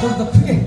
좀더 크게.